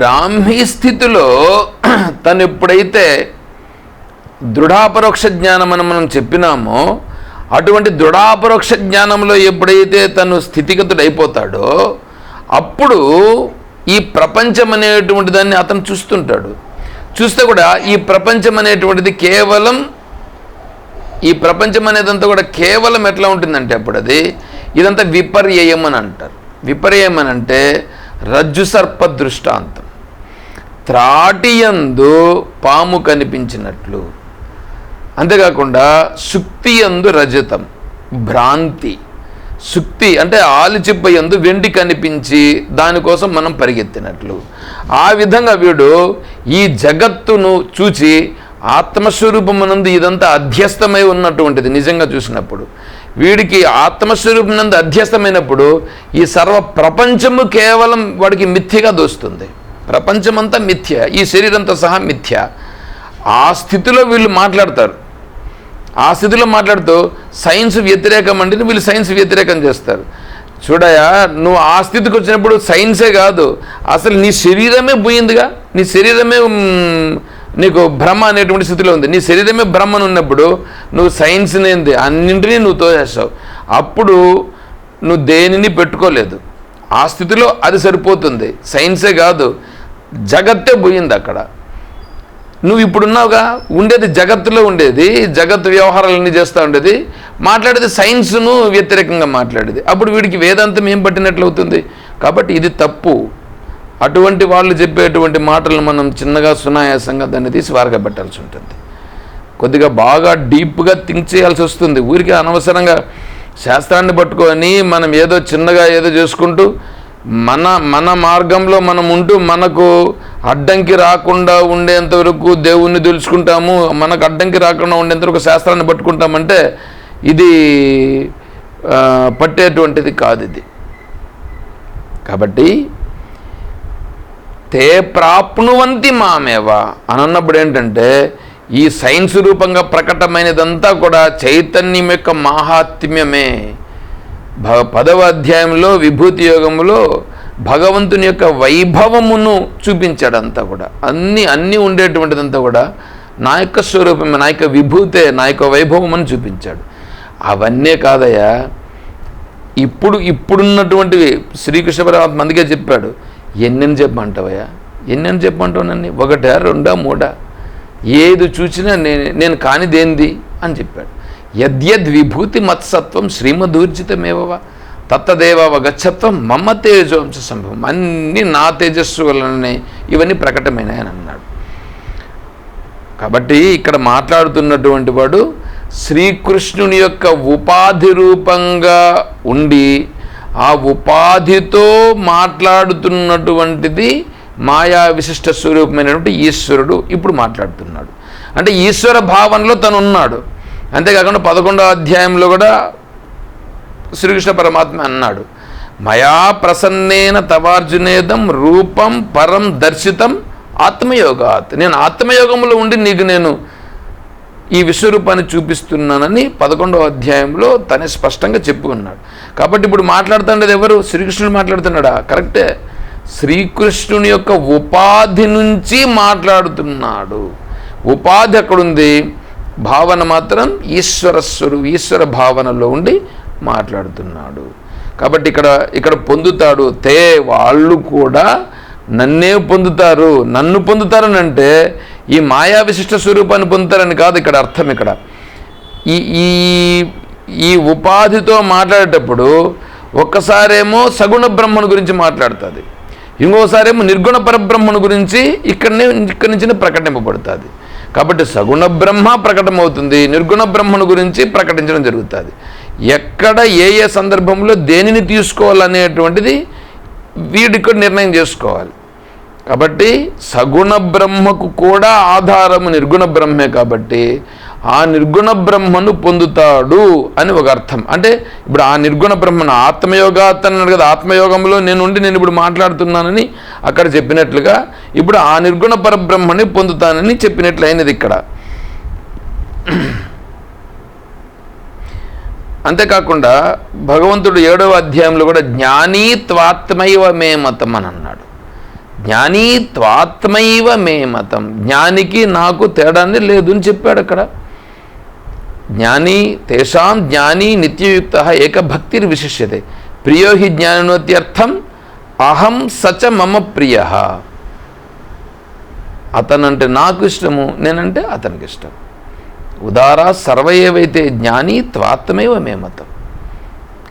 బ్రాహ్మీ స్థితిలో తను ఎప్పుడైతే దృఢాపరోక్ష జ్ఞానం అని మనం చెప్పినామో అటువంటి దృఢాపరోక్ష జ్ఞానంలో ఎప్పుడైతే తను స్థితిగతుడు అయిపోతాడో అప్పుడు ఈ ప్రపంచం అనేటువంటి దాన్ని అతను చూస్తుంటాడు. చూస్తే కూడా ఈ ప్రపంచం అనేటువంటిది కేవలం ఈ ప్రపంచం అనేదంతా కూడా కేవలం ఎట్లా ఉంటుందంటే అప్పుడు అది ఇదంతా విపర్యయం అని అంటారు. విపర్యయం అని అంటే రజ్జు సర్ప దృష్టాంతం. త్రాటియందు పాము కనిపించినట్లు. అంతేకాకుండా సుక్తి యందు రజతం భ్రాంతి. సుక్తి అంటే ఆలిచిప్పయందు వెండి కనిపించి దానికోసం మనం పరిగెత్తినట్లు. ఆ విధంగా వీడు ఈ జగత్తును చూచి ఆత్మస్వరూపమునందు ఇదంతా అధ్యస్థమై ఉన్నటువంటిది నిజంగా చూసినప్పుడు. వీడికి ఆత్మస్వరూపమునందు అధ్యస్థమైనప్పుడు ఈ సర్వ ప్రపంచము కేవలం వాడికి మిథ్యగా దోస్తుంది. ప్రపంచమంతా మిథ్య ఈ శరీరంతో సహా మిథ్య. ఆ స్థితిలో వీళ్ళు మాట్లాడతారు. ఆ స్థితిలో మాట్లాడుతూ సైన్స్ వ్యతిరేకం అంటే వీళ్ళు సైన్స్ వ్యతిరేకం చేస్తారు. చూడయా నువ్వు ఆ స్థితికి వచ్చినప్పుడు సైన్సే కాదు. అసలు నీ శరీరమే పోయిందిగా? నీ శరీరమే నీకు భ్రమ అనేటువంటి స్థితిలో ఉంది. నీ శరీరమే భ్రమను ఉన్నప్పుడు నువ్వు సైన్స్ ఏంది? అన్నింటినీ నువ్వు తోసేస్తావు. అప్పుడు నువ్వు దేనిని పెట్టుకోలేదు. ఆ స్థితిలో అది సరిపోతుంది. సైన్సే కాదు. జగత్తే పోయింది అక్కడ. నువ్వు ఇప్పుడున్నావుగా? ఉండేది జగత్తులో ఉండేది. జగత్ వ్యవహారాలన్నీ చేస్తూ ఉండేది. మాట్లాడేది సైన్స్ను వ్యతిరేకంగా మాట్లాడేది. అప్పుడు వీడికి వేదాంతం ఏం పట్టినట్లు అవుతుంది? కాబట్టి ఇది తప్పు. అటువంటి వాళ్ళు చెప్పేటువంటి మాటలను మనం చిన్నగా సునాయాసంగా దాన్ని తీసి వారగబెట్టాల్సి ఉంటుంది. కొద్దిగా బాగా డీప్గా థింక్ చేయాల్సి వస్తుంది. ఊరికే అనవసరంగా శాస్త్రాన్ని పట్టుకొని మనం ఏదో చిన్నగా ఏదో చేసుకుంటూ మన మన మార్గంలో మనం ఉంటూ మనకు అడ్డంకి రాకుండా ఉండేంత వరకు దేవుణ్ణి తెలుసుకుంటాము మనకు అడ్డంకి రాకుండా ఉండేంత వరకు శాస్త్రాన్ని పట్టుకుంటామంటే ఇది పట్టేటువంటిది కాదు ఇది. కాబట్టి తే ప్రాప్నువంతి మామేవా అని అన్నప్పుడు ఏంటంటే ఈ సైన్స్ రూపంగా ప్రకటమైనదంతా కూడా చైతన్యం యొక్క మాహాత్మ్యమే. భ పదవ అధ్యాయంలో విభూతి యోగంలో భగవంతుని యొక్క వైభవమును చూపించాడంతా కూడా. అన్ని అన్నీ ఉండేటువంటిదంతా కూడా నా యొక్క స్వరూపమే నా యొక్క విభూతే నా యొక్క వైభవం అని చూపించాడు. అవన్నీ కాదయ్యా ఇప్పుడు ఇప్పుడున్నటువంటివి శ్రీకృష్ణ పరమాత్మ అందుకే చెప్పాడు ఎన్నెన్ని చెప్పమంటావయ్యా? ఎన్నెన్ని చెప్పమంటావు నన్ను? ఒకటా రెండా మూడా? ఏది చూసినా నేను నేను కానిదేంది అని చెప్పాడు. యద్యద్విభూతి మత్సత్వం శ్రీమధూర్జితమేవ తత్తదేవ గచ్చత్వం మమ్మ తేజోంశ సంభవం. అన్నీ నా తేజస్సు వలననే ఇవన్నీ ప్రకటమైనాయని అన్నాడు. కాబట్టి ఇక్కడ మాట్లాడుతున్నటువంటి వాడు శ్రీకృష్ణుని యొక్క ఉపాధి రూపంగా ఉండి ఆ ఉపాధితో మాట్లాడుతున్నటువంటిది మాయా విశిష్ట స్వరూపమైనటువంటి ఈశ్వరుడు ఇప్పుడు మాట్లాడుతున్నాడు. అంటే ఈశ్వర భావనలో తను ఉన్నాడు అంతేకాకుండా పదకొండో అధ్యాయంలో కూడా శ్రీకృష్ణ పరమాత్మ అన్నాడు మయా ప్రసన్నేన తవార్జునేదం రూపం పరం దర్శితం ఆత్మయోగాత్. నేను ఆత్మయోగంలో ఉండి నీకు నేను ఈ విశ్వరూపాన్ని చూపిస్తున్నానని పదకొండవ అధ్యాయంలో తనే స్పష్టంగా చెప్పుకున్నాడు. కాబట్టి ఇప్పుడు మాట్లాడుతుండేది ఎవరు? శ్రీకృష్ణుడు మాట్లాడుతున్నాడా? కరెక్టే. శ్రీకృష్ణుని యొక్క ఉపాధి నుంచి మాట్లాడుతున్నాడు. ఉపాధి అక్కడుంది భావన మాత్రం ఈశ్వరస్వరు ఈశ్వర భావనలో ఉండి మాట్లాడుతున్నాడు. కాబట్టి ఇక్కడ ఇక్కడ పొందుతాడు తే వాళ్ళు కూడా నన్నే పొందుతారు. నన్ను పొందుతారని అంటే ఈ మాయా విశిష్ట స్వరూపాన్ని పొందుతారని కాదు ఇక్కడ అర్థం ఇక్కడ. ఈ ఈ ఈ ఉపాధితో మాట్లాడేటప్పుడు ఒక్కసారేమో సగుణ బ్రహ్మను గురించి మాట్లాడుతుంది. ఇంకోసారేమో నిర్గుణ పరబ్రహ్మను గురించి ఇక్కడనే ఇక్కడి నుంచి ప్రకటింపబడుతుంది. కాబట్టి సగుణ బ్రహ్మ ప్రకటమవుతుంది నిర్గుణ బ్రహ్మను గురించి ప్రకటించడం జరుగుతుంది. ఎక్కడ ఏ ఏ సందర్భంలో దేనిని తీసుకోవాలనేటువంటిది వీడికి నిర్ణయం చేసుకోవాలి. కాబట్టి సగుణ బ్రహ్మకు కూడా ఆధారము నిర్గుణ బ్రహ్మే కాబట్టి ఆ నిర్గుణ బ్రహ్మను పొందుతాడు అని ఒక అర్థం. అంటే ఇప్పుడు ఆ నిర్గుణ బ్రహ్మను ఆత్మయోగాత్ అన్నాడు కదా ఆత్మయోగంలో నేను ఉండి నేను ఇప్పుడు మాట్లాడుతున్నానని అక్కడ చెప్పినట్లుగా ఇప్పుడు ఆ నిర్గుణ పరబ్రహ్మని పొందుతానని చెప్పినట్లయినది ఇక్కడ. అంతేకాకుండా భగవంతుడు ఏడవ అధ్యాయంలో కూడా జ్ఞానీత్వాత్మైవ మే మతం అని అన్నాడు. జ్ఞానీత్వాత్మైవ మే మతం. జ్ఞానికి నాకు తేడాన్ని లేదు అని చెప్పాడు అక్కడ. జ్ఞాని తేషాం జ్ఞాని నిత్యయుక్త ఏకభక్తిర్ విశిష్యతే ప్రియో హి జ్ఞానోత్యర్థం అహం సచ మమ ప్రియ. అతనంటే నాకు ఇష్టము నేనంటే అతనికి ఇష్టం. ఉదార సర్వ ఏవైతే జ్ఞాని త్వాత్మేవ మే మతం.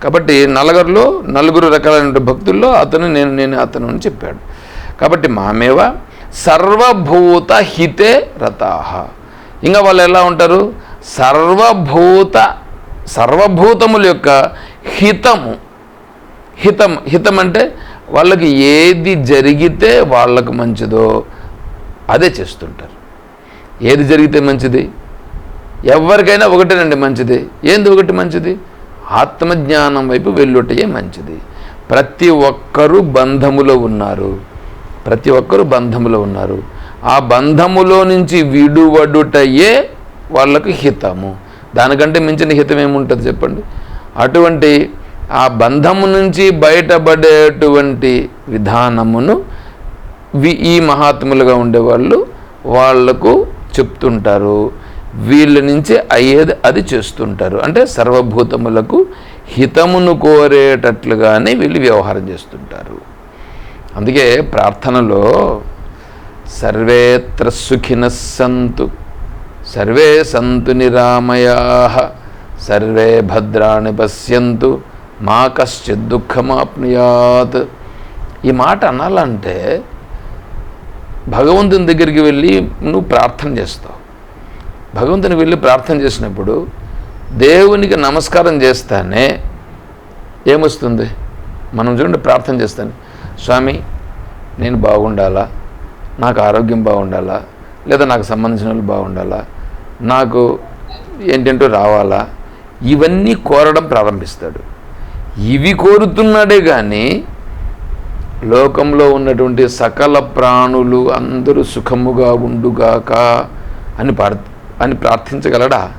కాబట్టి నలుగురిలో నలుగురు రకాలైన భక్తుల్లో అతను నేను నేను అతను అని చెప్పాడు. కాబట్టి మామేవ సర్వభూత హితే రతాహ. ఇంకా వాళ్ళు ఎలా ఉంటారు? సర్వభూత సర్వభూతముల యొక్క హితము. హితం హితం అంటే వాళ్ళకి ఏది జరిగితే వాళ్ళకు మంచిదో అదే చేస్తుంటారు. ఏది జరిగితే మంచిది? ఎవరికైనా ఒకటేనండి మంచిది. ఏంది ఒకటి మంచిది? ఆత్మజ్ఞానం వైపు వెళ్ళుటయే మంచిది. ప్రతి ఒక్కరూ బంధములో ఉన్నారు. ప్రతి ఒక్కరూ బంధములో ఉన్నారు. ఆ బంధములో నుంచి విడువడుటయే వాళ్ళకు హితము. దానికంటే మించిన హితం ఏముంటుంది చెప్పండి? అటువంటి ఆ బంధము నుంచి బయటపడేటువంటి విధానమును వి ఈ మహాత్ములుగా ఉండేవాళ్ళు వాళ్ళకు చెప్తుంటారు. వీళ్ళ నుంచి అయ్యేది అది చేస్తుంటారు. అంటే సర్వభూతములకు హితమును కోరేటట్లుగానే వీళ్ళు వ్యవహారం చేస్తుంటారు. అందుకే ప్రార్థనలో సర్వేత్ర సుఖిన సంతు సర్వే సంతు నిరామయా సర్వే భద్రాణి పశ్యంతు మా కశ్చిత్ దుఃఖమాప్నుయాత్. ఈ మాట అనాలంటే భగవంతుని దగ్గరికి వెళ్ళి నువ్వు ప్రార్థన చేస్తావు. భగవంతుని వెళ్ళి ప్రార్థన చేసినప్పుడు దేవునికి నమస్కారం చేస్తానే ఏమొస్తుంది? మనం చూడండి ప్రార్థన చేస్తాను. స్వామి నేను బాగుండాలా? నాకు ఆరోగ్యం బాగుండాలా? లేదా నాకు సంబంధించిన వాళ్ళు బాగుండాలా? నాకు ఏంటంటూ రావాలా? ఇవన్నీ కోరడం ప్రారంభిస్తాడు. ఇవి కోరుతున్నాడే కానీ లోకంలో ఉన్నటువంటి సకల ప్రాణులు అందరూ సుఖముగా ఉండుగాక అని ప్రార్ అని ప్రార్థించగలడా?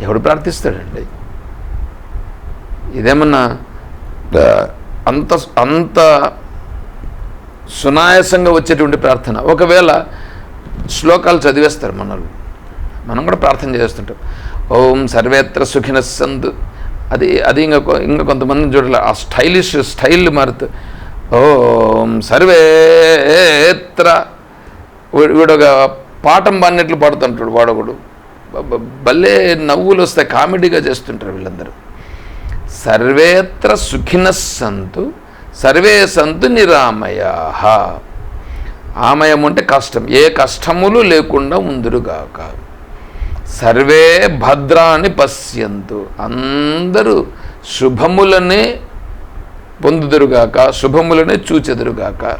ఎవడు ప్రార్థిస్తాడండి? ఇదేమన్నా అంత అంత సునాయాసంగా వచ్చేటువంటి ప్రార్థన. ఒకవేళ శ్లోకాలు చదివేస్తారు మనల్ని. మనం కూడా ప్రార్థన చేస్తుంటాం. ఓం సర్వేత్ర సుఖిన సంతు. అది అది ఇంకా ఇంకా కొంతమంది చూడాలి ఆ స్టైలిష్ స్టైల్ మారుతూ ఓం సర్వేత్ర. వీ- ఒక పాఠం పాడినట్లు పాడుతుంటాడు వాడొకడు. భలే నవ్వులు వస్తాయి కామెడీగా చేస్తుంటారు వీళ్ళందరూ. సర్వేత్ర సుఖిన సంతు సర్వే సంతు నిరామయా. ఆమయం అంటే కష్టం ఏ కష్టములు లేకుండా ఉందురుగాక. సర్వే భద్రాన్ని పశ్యంతు. అందరూ శుభములనే పొందుదురుగాక శుభములనే చూచెదురుగాక.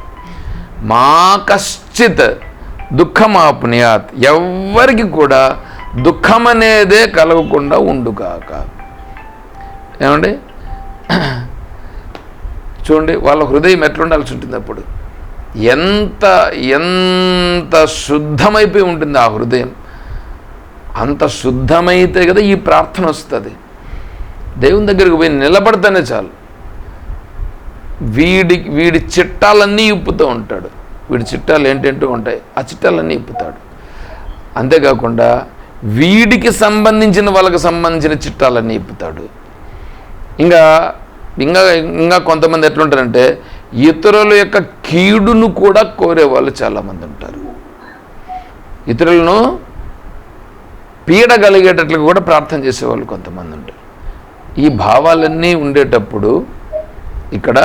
మా కశ్చిత్ దుఃఖమాపునియాత్. ఎవ్వరికి కూడా దుఃఖం అనేదే కలగకుండా ఉండుగాక. ఏమండి? చూడండి వాళ్ళ హృదయం ఎట్లుండాల్సి ఉంటుంది అప్పుడు? ఎంత ఎంత శుద్ధమైపోయి ఉంటుంది ఆ హృదయం. అంత శుద్ధమైతే కదా ఈ ప్రార్థన వస్తుంది. దేవుని దగ్గరికి పోయి నిలబడితేనే చాలు. వీడి వీడి చిట్టాలన్నీ ఇప్పుతూ ఉంటాడు. వీడి చిట్టాలు ఏంటంటూ ఉంటాయి. ఆ చిట్టాలన్నీ ఇప్పుతాడు. అంతేకాకుండా వీడికి సంబంధించిన వాళ్ళకి సంబంధించిన చిట్టాలన్నీ ఇప్పుతాడు. ఇంకా ఇంకా ఇంకా కొంతమంది ఎట్లుంటారంటే ఇతరుల యొక్క కీడును కూడా కోరే వాళ్ళు చాలామంది ఉంటారు. ఇతరులను పీడ కలిగేటట్లుగా కూడా ప్రార్థన చేసేవాళ్ళు కొంతమంది ఉంటారు ఈ భావాలన్నీ ఉండేటప్పుడు ఇక్కడ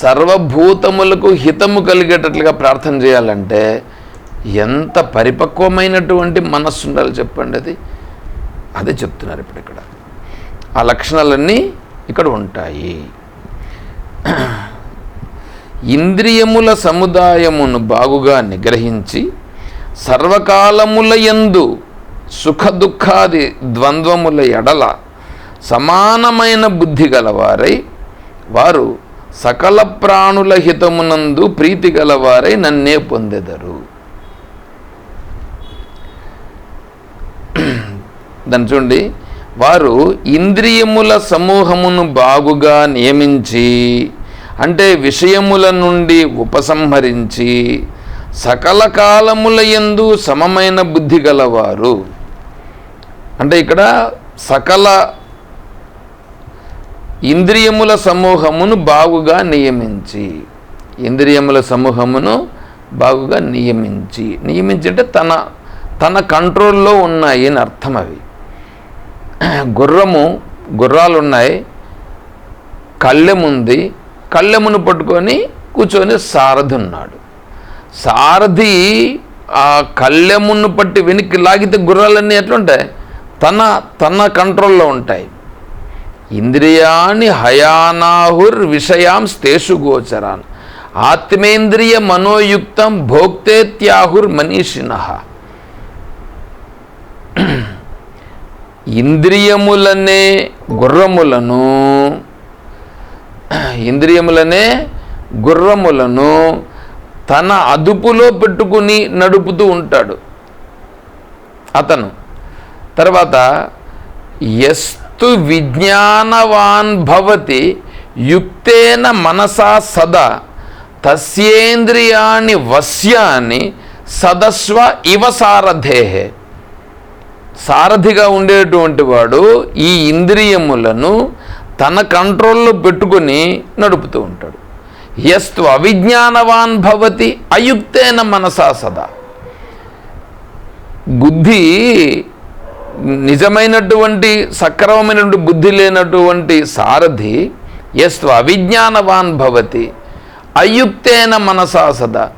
సర్వభూతములకు హితము కలిగేటట్లుగా ప్రార్థన చేయాలంటే ఎంత పరిపక్వమైనటువంటి మనస్సు ఉండాలి చెప్పండి అది? అదే చెప్తున్నారు ఇప్పుడు ఇక్కడ. ఆ లక్షణాలన్నీ ఇక్కడ ఉంటాయి. ఇంద్రియముల సముదాయమును బాగుగా నిగ్రహించి సర్వకాలముల యందు సుఖ దుఃఖాది ద్వంద్వముల ఎడల సమానమైన బుద్ధి గలవారై వారు సకల ప్రాణుల హితమునందు ప్రీతి గలవారై నన్నే పొందెదరు. దాని చూడండి. వారు ఇంద్రియముల సమూహమును బాగుగా నియమించి అంటే విషయముల నుండి ఉపసంహరించి సకల కాలముల ఎందు సమమైన బుద్ధి గలవారు. అంటే ఇక్కడ సకల ఇంద్రియముల సమూహమును బాగుగా నియమించి ఇంద్రియముల సమూహమును బాగుగా నియమించి నియమించి అంటే తన తన కంట్రోల్లో ఉన్నాయి అని అర్థం అవి. గుర్రము గుర్రాలు ఉన్నాయి కళ్ళెముంది కళ్ళెమును పట్టుకొని కూర్చొని సారథి ఉన్నాడు సారథి ఆ కళ్ళెమును పట్టి వెనక్కి లాగితే గుర్రాలన్నీ ఎట్లుంటాయి? తన తన కంట్రోల్లో ఉంటాయి. ఇంద్రియాణి హయానాహుర్ విషయాం స్తేషు గోచరాన్. ఆత్మేంద్రియ మనోయుక్తం భోక్తేత్యాహుర్ మనీషిణ ఇంద్రియములనే గుర్రములను ఇంద్రియములనే గుర్రములను తన అదుపులో పెట్టుకుని నడుపుతూ ఉంటాడు అతను. తర్వాత ఎస్తు విజ్ఞానవాన్ భవతి యుక్తేన మనసా సదా తస్యేంద్రియాణి వశ్యాన్ని సదస్వ ఇవ సారథేహే. సారథిగా ఉండేటువంటి వాడు ఈ ఇంద్రియములను తన కంట్రోల్లో పెట్టుకుని నడుపుతూ ఉంటాడు. ఎస్తు అవిజ్ఞానవాన్ భవతి అయుక్తేన మనసా సదా. బుద్ధి నిజమైనటువంటి సక్రమమైనటువంటి బుద్ధి లేనటువంటి సారథి ఎస్తు అవిజ్ఞానవాన్ భవతి అయుక్తేన మనసా సదా.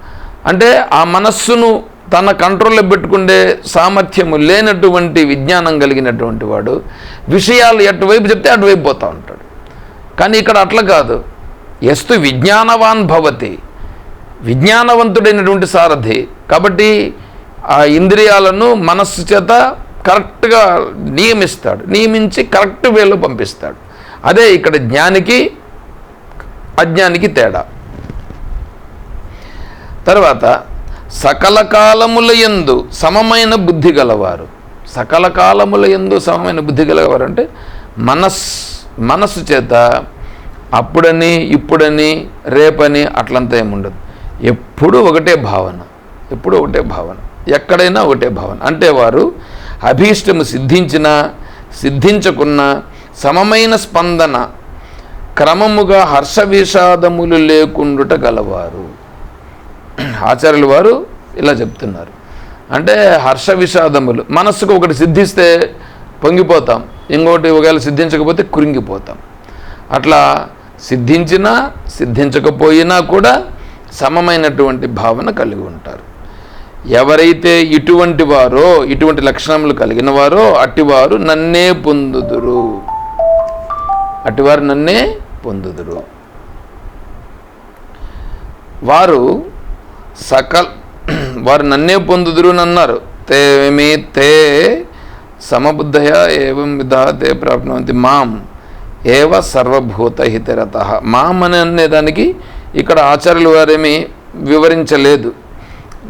అంటే ఆ మనస్సును తన కంట్రోల్లో పెట్టుకుండే సామర్థ్యము లేనటువంటి విజ్ఞానం కలిగినటువంటి వాడు విషయాలు ఎటువైపు చెప్తే అటువైపు పోతూ ఉంటాడు. కానీ ఇక్కడ అట్లా కాదు. ఎస్తు విజ్ఞానవాన్ భవతి. విజ్ఞానవంతుడైనటువంటి సారథి. కాబట్టి ఆ ఇంద్రియాలను మనస్సు చేత కరెక్ట్గా నియమిస్తాడు. నియమించి కరెక్ట్ వేలో పంపిస్తాడు. అదే ఇక్కడ జ్ఞానికి అజ్ఞానికి తేడా. తర్వాత సకల కాలముల యందు సమమైన బుద్ధి గలవారు. సకల కాలముల ఎందు సమమైన బుద్ధి గలవారు అంటే మనస్ మనస్సు చేత అప్పుడని ఇప్పుడని రేపని అట్లంతా ఏముండదు. ఎప్పుడూ ఒకటే భావన. ఎప్పుడూ ఒకటే భావన. ఎక్కడైనా ఒకటే భావన. అంటే వారు అభీష్టము సిద్ధించిన సిద్ధించకున్న సమమైన స్పందన క్రమముగా హర్ష విషాదములు లేకుండుట గలవారు. ఆచార్యులు వారు ఇలా చెప్తున్నారు. అంటే హర్ష విషాదములు మనస్సుకు ఒకటి సిద్ధిస్తే పొంగిపోతాం. ఇంకోటి ఒకవేళ సిద్ధించకపోతే కురింగిపోతాం. అట్లా సిద్ధించినా సిద్ధించకపోయినా కూడా సమమైనటువంటి భావన కలిగి ఉంటారు. ఎవరైతే ఇటువంటి వారో ఇటువంటి లక్షణములు కలిగిన వారో అట్టివారు నన్నే పొందుదురు. అటివారు నన్నే పొందుదురు. వారు సకల్ వారు నన్నే పొందుదురు అని అన్నారు తే తే సమబుద్ధయ ఏవం విధ తే ప్రాప్నవంతి మాం. ఏవ సర్వభూతహితరత. హితరత అని అనేదానికి ఇక్కడ ఆచార్యులు వారేమి వివరించలేదు.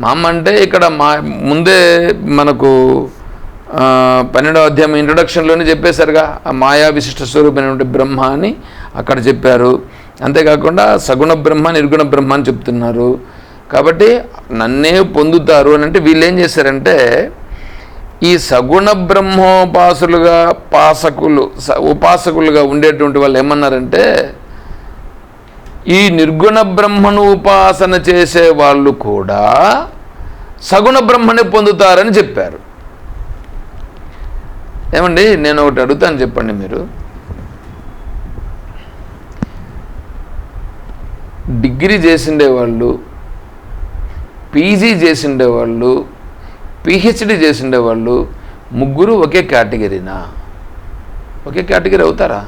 మాం అంటే ఇక్కడ మా ముందే మనకు పన్నెండో పన్నెండవ అధ్యాయం ఇంట్రొడక్షన్లోనే చెప్పేశారుగా ఆ మాయా విశిష్ట స్వరూపమైనటువంటి బ్రహ్మ అని అక్కడ చెప్పారు. అంతేకాకుండా సగుణ బ్రహ్మ నిర్గుణ బ్రహ్మ అని చెప్తున్నారు. కాబట్టి నన్నే పొందుతారు అని అంటే వీళ్ళు ఏం చేశారంటే ఈ సగుణ బ్రహ్మోపాసులుగా పాసకులు స- ఉపాసకులుగా ఉండేటువంటి వాళ్ళు ఏమన్నారంటే ఈ నిర్గుణ బ్రహ్మను ఉపాసన చేసే వాళ్ళు కూడా సగుణ బ్రహ్మని పొందుతారని చెప్పారు. ఏమండి నేను ఒకటి అడుగుతాను చెప్పండి మీరు. డిగ్రీ చేసిండే వాళ్ళు పీజీ చేసిండే వాళ్ళు పిహెచ్డి చేసిండే వాళ్ళు ముగ్గురు ఒకే కేటగిరీనా? ఒకే కేటగిరీ అవుతారా?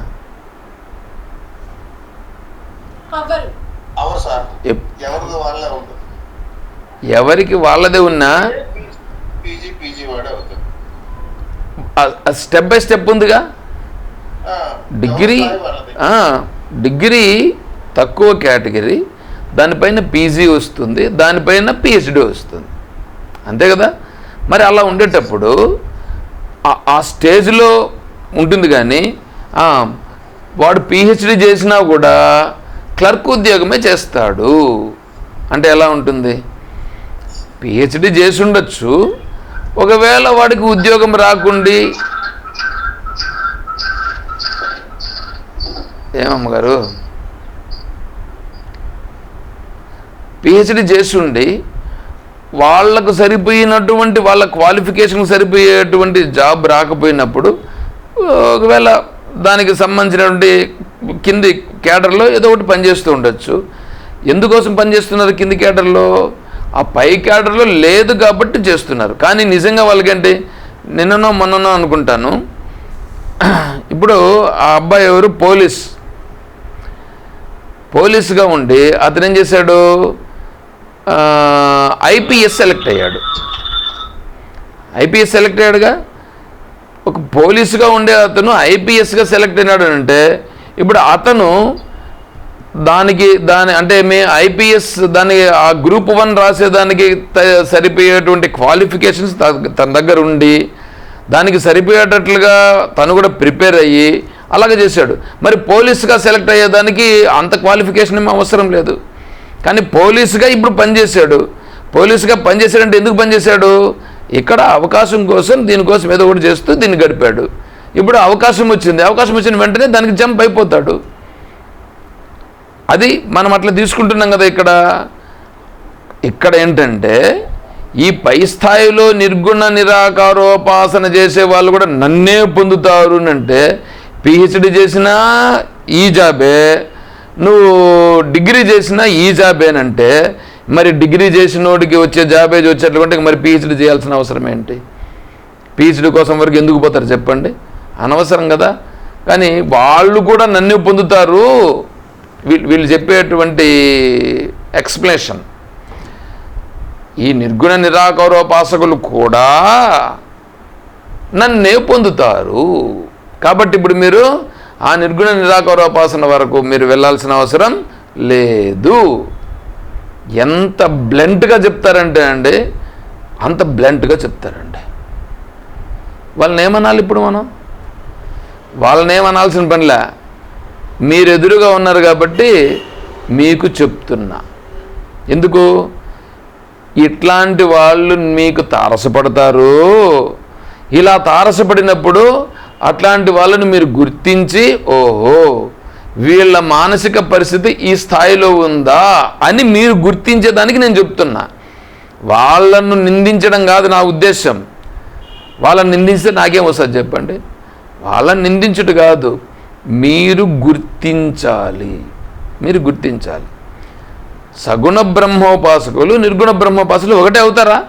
ఎవరికి వాళ్ళదే ఉన్నా? పీజీ పీజీ వాడే అవుతుంది స్టెప్ బై స్టెప్ ఉందిగా? ఆ, డిగ్రీ డిగ్రీ తక్కువ కేటగిరీ దానిపైన పీజీ వస్తుంది దానిపైన పిహెచ్డి వస్తుంది. అంతే కదా? మరి అలా ఉండేటప్పుడు ఆ- స్టేజ్లో ఉంటుంది కానీ వాడు పిహెచ్డి చేసినా కూడా క్లర్క్ ఉద్యోగమే చేస్తాడు. అంటే ఎలా ఉంటుంది? పిహెచ్డి చేసి ఉండొచ్చు. ఒకవేళ వాడికి ఉద్యోగం రాకుండి. ఏమమ్మగారు? పిహెచ్డి చేసి ఉండి వాళ్ళకు సరిపోయినటువంటి వాళ్ళ క్వాలిఫికేషన్కి సరిపోయేటువంటి జాబ్ రాకపోయినప్పుడు ఒకవేళ దానికి సంబంధించినటువంటి కింది క్యాడర్లో ఏదో ఒకటి పనిచేస్తూ ఉండొచ్చు. ఎందుకోసం పనిచేస్తున్నారు కింది క్యాడర్లో ఆ పై క్యాడర్లో లేదు కాబట్టి చేస్తున్నారు. కానీ నిజంగా వాళ్ళకంటే నిన్ననో మొన్ననో అనుకుంటాను. ఇప్పుడు ఆ అబ్బాయి ఎవరు? పోలీస్. పోలీసుగా ఉండి అతను ఏం చేశాడు? ఐపీఎస్ సెలెక్ట్ అయ్యాడు. ఐపీఎస్ సెలెక్ట్ అయ్యాడుగా? ఒక పోలీసుగా ఉండే అతను ఐపీఎస్గా సెలెక్ట్ అయినాడు అంటే ఇప్పుడు అతను దానికి దాని అంటే మే ఐపీఎస్ దాని ఆ గ్రూప్ వన్ రాసేదానికి సరిపోయేటువంటి క్వాలిఫికేషన్స్ తన దగ్గర ఉండి దానికి సరిపోయేటట్లుగా తను కూడా ప్రిపేర్ అయ్యి అలాగే చేశాడు. మరి పోలీసుగా సెలెక్ట్ అయ్యేదానికి అంత క్వాలిఫికేషన్ ఏమీ అవసరం లేదు. కానీ పోలీసుగా ఇప్పుడు పనిచేశాడు. పోలీసుగా పనిచేశాడంటే ఎందుకు పనిచేశాడు? ఇక్కడ అవకాశం కోసం దీనికోసం ఏదో ఒకటి చేస్తూ దీన్ని గడిపాడు. ఇప్పుడు అవకాశం వచ్చింది. అవకాశం వచ్చిన వెంటనే దానికి జంప్ అయిపోతాడు. అది మనం అట్లా తీసుకుంటున్నాం కదా ఇక్కడ. ఇక్కడ ఏంటంటే ఈ పై స్థాయిలో నిర్గుణ నిరాకారోపాసన చేసే వాళ్ళు కూడా నన్నే పొందుతారు అని అంటే పిహెచ్డి చేసినా ఈ జాబే. నువ్వు డిగ్రీ చేసినా ఈ జాబేనంటే మరి డిగ్రీ చేసినోడికి వచ్చే జాబేజ్ వచ్చేట్లుంటే మరి పిహెచ్డి చేయాల్సిన అవసరం ఏంటి? పిహెచ్డి కోసం వరకు ఎందుకు పోతారు చెప్పండి? అనవసరం కదా. కానీ వాళ్ళు కూడా నన్ను పొందుతారు. వీళ్ళు వీళ్ళు చెప్పేటువంటి ఎక్స్ప్లెనేషన్ ఈ నిర్గుణ నిరాకారోపాసకులు కూడా నన్నే పొందుతారు. కాబట్టి ఇప్పుడు మీరు ఆ నిర్గుణ నిరాకారోపాసన వరకు మీరు వెళ్ళాల్సిన అవసరం లేదు. ఎంత బ్లెంట్గా చెప్తారంటే అండి అంత బ్లెంట్గా చెప్తారండి. వాళ్ళని ఏమనాలి ఇప్పుడు మనం? వాళ్ళని ఏమనాల్సిన పనిలా. మీరు ఎదురుగా ఉన్నారు కాబట్టి మీకు చెప్తున్నా. ఎందుకు? ఇట్లాంటి వాళ్ళు మీకు తారసపడతారు. ఇలా తారసపడినప్పుడు అట్లాంటి వాళ్ళని మీరు గుర్తించి ఓహో వీళ్ళ మానసిక పరిస్థితి ఈ స్థాయిలో ఉందా అని మీరు గుర్తించేదానికి నేను చెప్తున్నా. వాళ్ళను నిందించడం కాదు నా ఉద్దేశం వాళ్ళని నిందిస్తే నాకేం వస్తుంది చెప్పండి? వాళ్ళని నిందించుట కాదు మీరు గుర్తించాలి. మీరు గుర్తించాలి. సగుణ బ్రహ్మోపాసకులు నిర్గుణ బ్రహ్మోపాసకులు ఒకటే అవుతారా?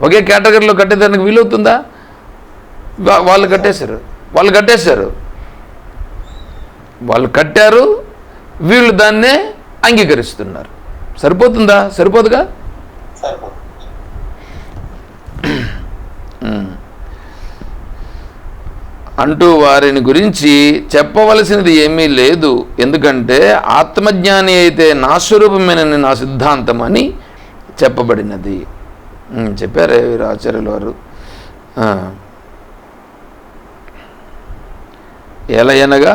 ఒకే కేటగిరీలో కట్టేదానికి వీలవుతుందా? వాళ్ళు కట్టేశారు. వాళ్ళు కట్టేశారు. వాళ్ళు కట్టారు వీళ్ళు దాన్నే అంగీకరిస్తున్నారు. సరిపోతుందా? సరిపోదుగా? అంటూ వారిని గురించి చెప్పవలసినది ఏమీ లేదు. ఎందుకంటే ఆత్మజ్ఞాని అయితే నా స్వరూపమేనని నా సిద్ధాంతం అని చెప్పబడినది. చెప్పారే వీరు ఆచార్యులు వారు. ఆ. ఎలయనగా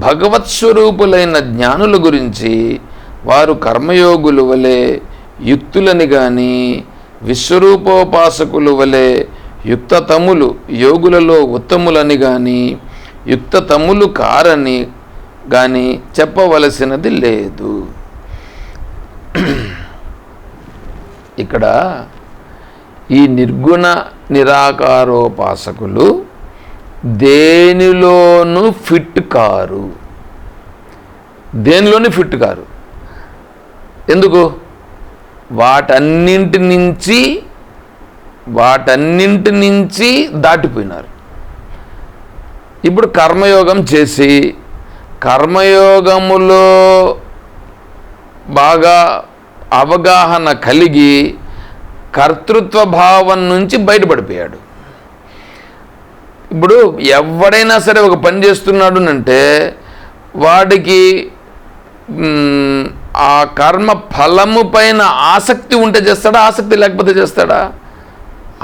భగవత్ స్వరూపులైన జ్ఞానుల గురించి వారు కర్మయోగులు వలె యుక్తులని కానీ విశ్వరూపోపాసకులు వలె యుక్తతములు యోగులలో ఉత్తములని కానీ యుక్తతములు కారని కానీ చెప్పవలసినది లేదు ఇక్కడ ఈ నిర్గుణ నిరాకారోపాసకులు దేనిలోనూ ఫిట్ కారు. దేనిలోనూ ఫిట్ కారు. ఎందుకు? వాటన్నింటి నుంచి వాటన్నింటి నుంచి దాటిపోయినారు. ఇప్పుడు కర్మయోగం చేసి కర్మయోగములో బాగా అవగాహన కలిగి కర్తృత్వ భావం నుంచి బయటపడిపోయాడు. ఇప్పుడు ఎవడైనా సరే ఒక పని చేస్తున్నాడు అంటే వాడికి ఆ కర్మ ఫలము పైన ఆసక్తి ఉంటే చేస్తాడా ఆసక్తి లేకపోతే చేస్తాడా?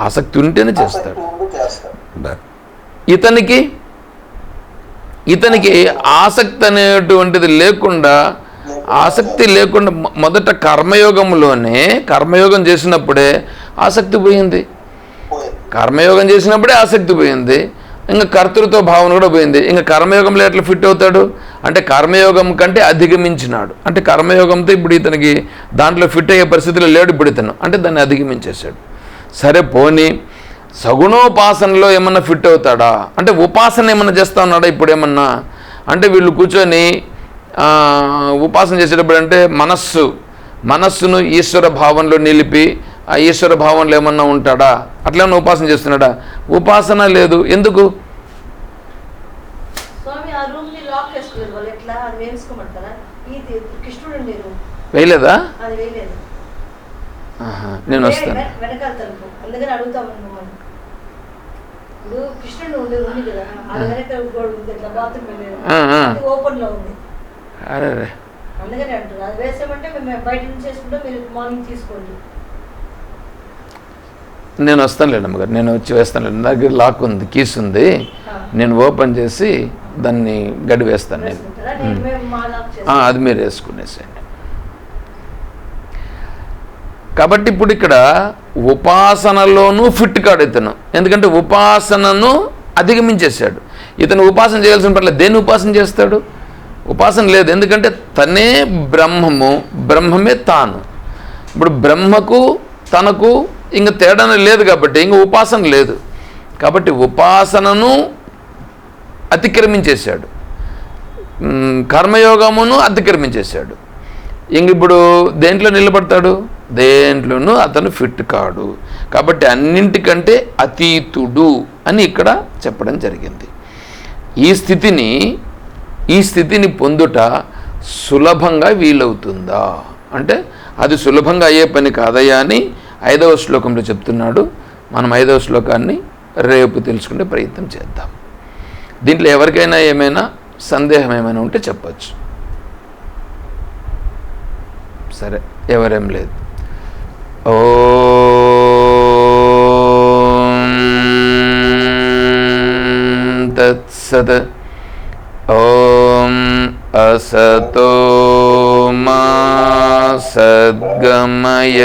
ఆసక్తి ఉంటేనే చేస్తాడు. ఇతనికి ఇతనికి ఆసక్తి అనేటువంటిది లేకుండా ఆసక్తి లేకుండా మొదట కర్మయోగంలోనే కర్మయోగం చేసినప్పుడే ఆసక్తి పోయింది. కర్మయోగం చేసినప్పుడే ఆసక్తి పోయింది. ఇంకా కర్తృత్వ భావన కూడా పోయింది. ఇంకా కర్మయోగంలో ఎట్లా ఫిట్ అవుతాడు? అంటే కర్మయోగం కంటే అధిగమించినాడు. అంటే కర్మయోగంతో ఇప్పుడు ఇతనికి దాంట్లో ఫిట్ అయ్యే పరిస్థితిలో లేడు ఇప్పుడు ఇతను. అంటే దాన్ని అధిగమించేశాడు. సరే పోనీ సగుణోపాసనలో ఏమన్నా ఫిట్ అవుతాడా? అంటే ఉపాసన ఏమన్నా చేస్తా ఉన్నాడా ఇప్పుడు ఏమన్నా? అంటే వీళ్ళు కూర్చొని ఉపాసన చేసేటప్పుడు అంటే మనస్సు. మనస్సును ఈశ్వర భావంలో నిలిపి ఆ ఈశ్వర భావంలో ఏమన్నా ఉంటాడా? అట్లేమన్నా ఉపాసన చేస్తున్నాడా? ఉపాసన లేదు. ఎందుకు? వేయలేదా? నేను వస్తాను. అరే అందుకని అంటున్నారు అది వేసామంటే మేము బయట నుంచి చేసుకుంటే మీరు మార్నింగ్ నేను వస్తానులేండి అమ్మగారు నేను వచ్చి వేస్తాను నా దగ్గర లాక్ ఉంది కీస్ ఉంది. నేను ఓపెన్ చేసి దాన్ని గడి వేస్తాను నేను. అది మీరు వేసుకునేసేయండి. కాబట్టి ఇప్పుడు ఇక్కడ ఉపాసనలోనూ ఫిట్ కాడు ఇతను. ఎందుకంటే ఉపాసనను అధిగమించేశాడు. ఇతను ఉపాసన చేయాల్సిన పట్ల దేన్ని ఉపాసన చేస్తాడు? ఉపాసన లేదు. ఎందుకంటే తనే బ్రహ్మము బ్రహ్మమే తాను. ఇప్పుడు బ్రహ్మకు తనకు ఇంక తేడా లేదు కాబట్టి ఇంక ఉపాసన లేదు. కాబట్టి ఉపాసనను అతిక్రమించేశాడు. కర్మయోగమును అతిక్రమించేశాడు. ఇంక ఇప్పుడు దేంట్లో నిలబడతాడు? దేంట్లోనూ అతను ఫిట్ కాడు. కాబట్టి అన్నింటికంటే అతీతుడు అని ఇక్కడ చెప్పడం జరిగింది. ఈ స్థితిని ఈ స్థితిని పొందుట సులభంగా వీలవుతుందా? అంటే అది సులభంగా అయ్యే పని కాదయ్యా అని ఐదవ శ్లోకంలో చెప్తున్నాడు. మనం ఐదవ శ్లోకాన్ని రేపు తెలుసుకునే ప్రయత్నం చేద్దాం. దీంట్లో ఎవరికైనా ఏమైనా సందేహం ఏమైనా ఉంటే చెప్పచ్చు. సరే ఎవరేం లేదు. ఓ తత్సత్. ఓం అసతో మా సద్గమయ.